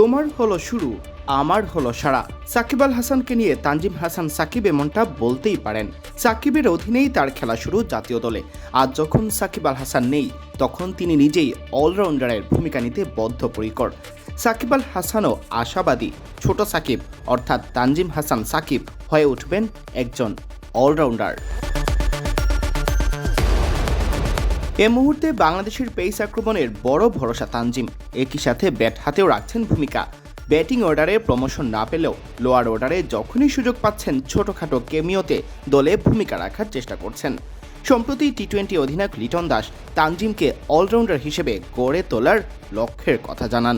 তোমার হলো শুরু, আমার হলো সারা। সাকিব আল হাসানকে নিয়ে তানজিম হাসান সাকিব এমনটা বলতেই পারেন। সাকিবের অধীনেই তার খেলা শুরু জাতীয় দলে। আর যখন সাকিব আল হাসান নেই, তখন তিনি নিজেই অলরাউন্ডারের ভূমিকা নিতে বদ্ধপরিকর। সাকিব আল হাসানও আশাবাদী ছোট সাকিব, অর্থাৎ তানজিম হাসান সাকিব হয়ে উঠবেন একজন অলরাউন্ডার। এ মুহূর্তে বাংলাদেশের পেস আক্রমণের বড় ভরসা তানজিম। একই সাথে ব্যাট হাতেও রাখছেন ভূমিকা। ব্যাটিং অর্ডারে প্রমোশন না পেলেও লোয়ার অর্ডারে যখনই সুযোগ পাচ্ছেন ছোটখাটো কেমিওতে দলে ভূমিকা রাখার চেষ্টা করছেন। সম্প্রতি টি টোয়েন্টি অধিনায়ক লিটন দাস তানজিমকে অলরাউন্ডার হিসেবে গড়ে তোলার লক্ষ্যের কথা জানান।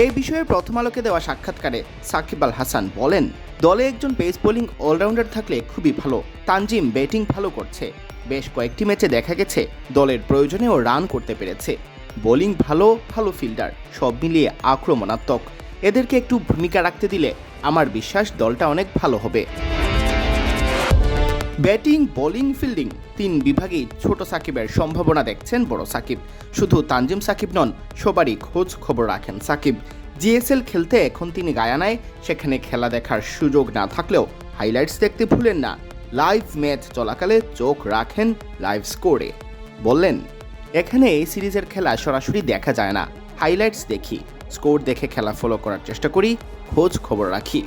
এই বিষয়ে প্রথম আলোকে দেওয়া সাক্ষাৎকারে সাকিব আল হাসান বলেন, দলে একজন পেস বোলিং অলরাউন্ডার থাকলে খুবই ভালো। তানজিম ব্যাটিং ভালো করছে। বেশ কয়েকটি ম্যাচে দেখা গেছে দলের প্রয়োজনেও রান করতে পেরেছে। বোলিং ভালো ভালো ফিল্ডার সব মিলিয়ে আক্রমণাত্মক। এদেরকে একটু ভূমিকা রাখতে দিলে আমার বিশ্বাস দলটা অনেক ভালো হবে। ব্যাটিং, বোলিং, ফিল্ডিং তিন বিভাগেই ছোট সাকিবের সম্ভাবনা দেখছেন বড় সাকিব। শুধু তানজিম সাকিব নন, সবারই খোঁজ খবর রাখেন সাকিব। জিএসএল খেলতে এখন তিনি গায়ানায়, সেখানে খেলা দেখার সুযোগ না থাকলেও হাইলাইটস দেখতে ভুলেন না। লাইভ ম্যাচ চলাকালে চোখ রাখেন লাইভ স্কোরে। বললেন, এখানে এই সিরিজের খেলা সরাসরি দেখা যায় না। হাইলাইটস দেখি, স্কোর দেখে খেলা ফলো করার চেষ্টা করি, খোঁজ খবর রাখি।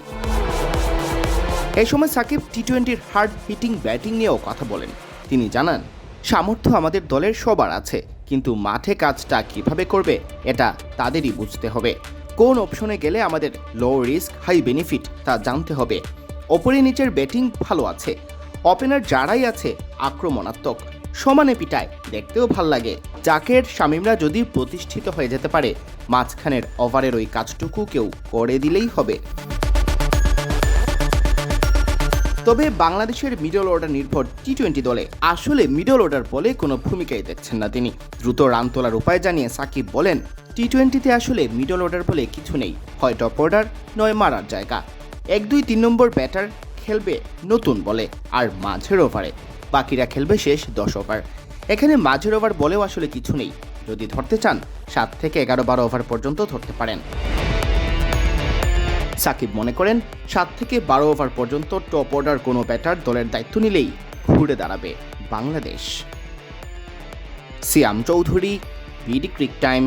এই সময় সাকিব টি টোয়েন্টির হার্ড হিটিং ব্যাটিং নিয়েও কথা বলেন। তিনি জানান, সামর্থ্য আমাদের দলের সবার আছে, কিন্তু মাঠে কাজটা কীভাবে করবে, এটা তাদেরই বুঝতে হবে। কোন অপশনে গেলে আমাদের লো রিস্ক হাই বেনিফিট তা জানতে হবে। ওপরে নিচের ব্যাটিং ভালো আছে। ওপেনার যারাই আছে, আক্রমণাত্মক। সমানে পিটায়, দেখতেও ভালো লাগে। জাকের, শামিমরা যদি প্রতিষ্ঠিত হয়ে যেতে পারে, মাঝখানের ওভারের ওই কাজটুকু কেউ করে দিলেই হবে। তবে বাংলাদেশের মিডল অর্ডার নির্ভর টি টোয়েন্টি দলে আসলে মিডল অর্ডার বলে কোনো ভূমিকাই দেখছেন না তিনি। দ্রুত রান তোলার উপায় জানিয়ে সাকিব বলেন টি টোয়েন্টিতে আসলে মিডল অর্ডার বলে কিছু নেই, হয় টপ অর্ডার নয় মারার জায়গা। এক দুই তিন নম্বর ব্যাটার খেলবে নতুন বলে, আর মাঝের ওভারে বাকিরা খেলবে শেষ দশ ওভার এখানে মাঝের ওভার বলেও আসলে কিছু নেই। যদি ধরতে চান, সাত থেকে এগারো বারো ওভার পর্যন্ত ধরতে পারেন। সাকিব মনে করেন, সাত থেকে বারো ওভার পর্যন্ত টপ অর্ডার কোনো ব্যাটার দলের দায়িত্ব নিলেই ঘুরে দাঁড়াবে Bangladesh. Siam Chowdhury, BD cric time.